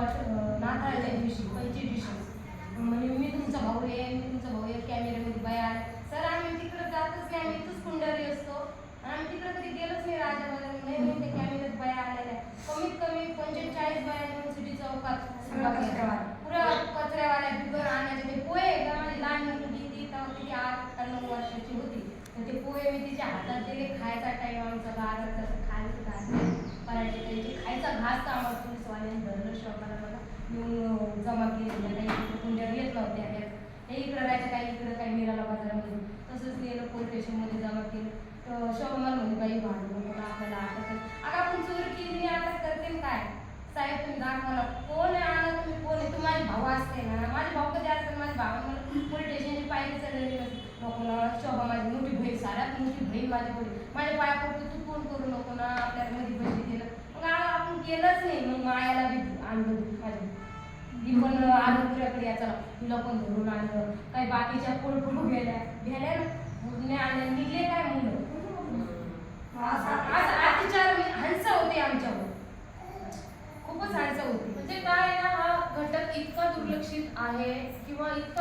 नाताळच्या दिवशी पंचवीस डिसेंबर म्हणे मी तुमचा भाऊ आहे मी तुमचा भाऊ आहे कॅमेऱ्यामध्ये बाया. सर आम्ही तिकडे जातच नाही आम्ही इथंच कुंडारी असतो. आम्ही तिकडे कधी गेलोच नाही राजा बाजार नाही नाही ते कॅमेऱ्यात बाया आलेल्या. कमीत कमी पंचेचाळीस बाया युनिव्हर्सिटी चौकात. पुरं कचऱ्यावाल्या बिगर आणायचे. ते पोहे एकदा माझी लहान मुलगी ती तेव्हा किती आठ का नऊ वर्षाची होती. ते पोहे मी तिच्या हातात दिले. खायचा टाइम आमचा बारा तास खायचं घास पराठे त्यांचे खायचा घास आम्हाला पोलीसवाल्यांनी धरलं येऊन जमा केलेल्या काही कुंड्या येत नव्हत्या त्या. हे इकडं राहायचं काही इकडं काही मिराला बाजारामध्ये. तसंच नेलं पोलीस स्टेशनमध्ये जमा केलं. तर शोभमान मला बाई भांडू नको आपल्याला अटक अगं आपण चोरी केली मी अटक करते काय? साहेब तुम्ही दाखवा कोण आहे आणा तुम्ही? कोण आहे? तू माझे भाऊ असते ना. माझे भाऊ कधी असतात? माझे भाऊ मला पोलीस स्टेशनची पायरी चढलेली नसते नको ना शोभा माझी मोठी बहीण साऱ्यात मोठी बहीण माझी बहीण माझ्या पाया पडतो तू कोण करू नको ना? आपल्याला मध्ये पैसे दिलं मग आ- आपण केलंच नाही. मग मायाला बी आणलं माझ्या ती पण आरोग्याकडे याचा तिला पण धरून आणलं. काही बाकीच्या पोळपू गेल्या. गेल्या ना. मुली आणल्या निघले काय मुलं? अतिचार हंसा होते आमच्यावर. खूपच हंसा होते. म्हणजे काय ना हा घटक इतका दुर्लक्षित आहे किंवा इतका